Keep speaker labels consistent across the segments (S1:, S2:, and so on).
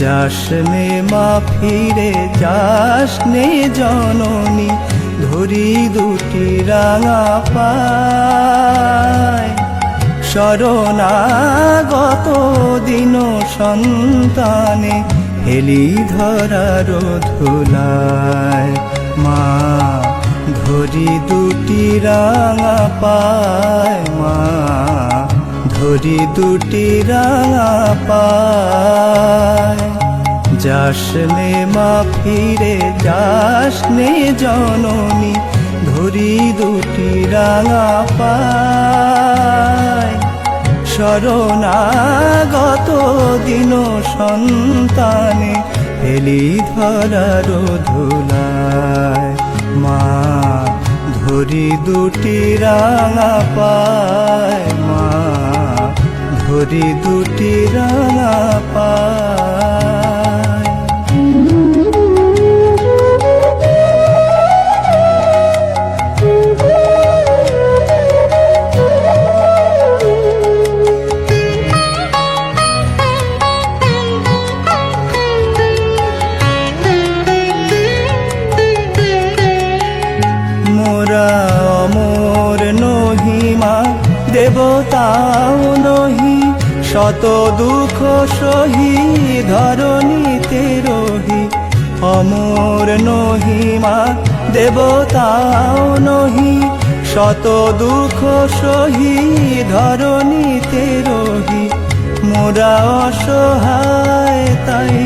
S1: যাসনে মা ফিরে যাসনে জননী, ধরি দুটি রাঙা পায়। শরণাগত দিন সন্তানে হেলি ধরার ধুলায়। মা, ধরি দুটি রাঙা পায়। মা, ধরি দুটি রাঙা পায়। যাসনে মা ফিরে যাসনে জননী, ধরি দুটি রাঙা পায়। শরণাগত দিন সন্তানে হেলি ধরার ধুলায়। মা, ধরি দুটি রাঙা পায়। মা, ধরি দুটি রাঙা পায়। দেবতাও নহি, শত দুঃখ সহি ধরণীতে রহি। অমর নহিমা, দেবতাও নহি, শত দুঃখ সহি ধরণীতে রহি। মোরা অসহায়, তাই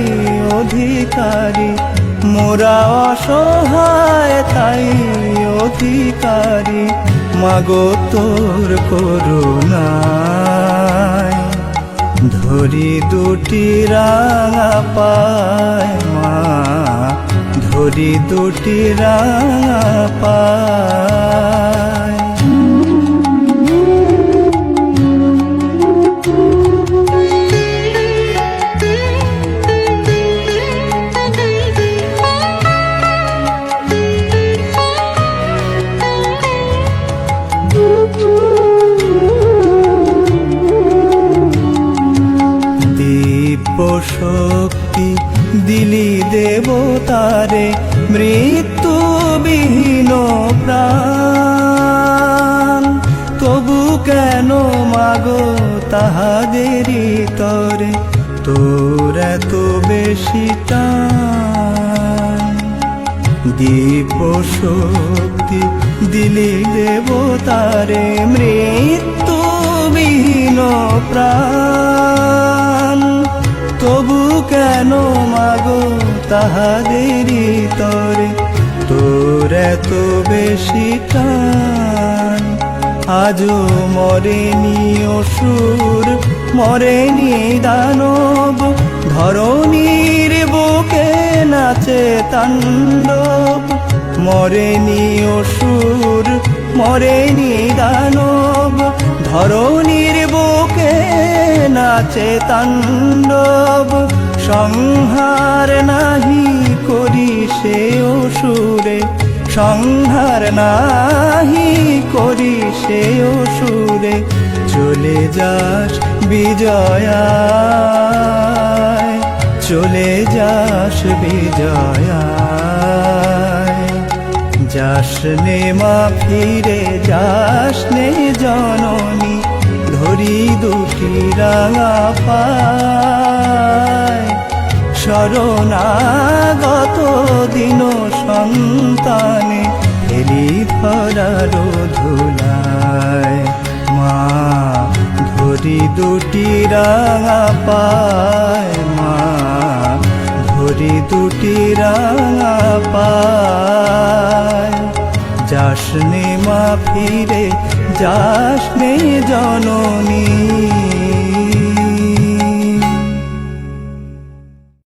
S1: অধিকারী। মোরা অসহায়, তাই অধিকারী। মাগো তোর করুণায়। ধরি দুটি রাঙা পায় মা ধরি দুটি রাঙা পায়। শক্তি দিলি দেবতারে, মৃত্যু বিহীন প্রাণ। তবু কেন মাগো তাহাদেরই তরে, তোর এত বেশি দিব্য শক্তি দিলি দেবতারে, মৃত্যু বিহীন প্রাণ। তাহাদেরই তরে, তোর এত বেশি টান। আজও মরেনি অসুর মরেনি দানব। ধরণীর বুকে নাচে তাণ্ডব। মরেনি অসুর মরেনি দানব। ধরণীর বুকে নাচে তাণ্ডব। সংহার নাহি করি সে অসুরে। সংহার নাহি করি সে অসুরে। চলে যাস বিজয়া চলে যাস বিজয়ায়। যাসনে মা ফিরে, যাস নে জননী, ধরি দুটি রাঙা পায় শরণাগত দিন সন্তানে হেলি ধরার ধুলায়। মা, ধরি দুটি রাঙা পায়। মা, ধরি দুটি রাঙা পায়। যাসনে মা ফিরে, যাসনে জননী।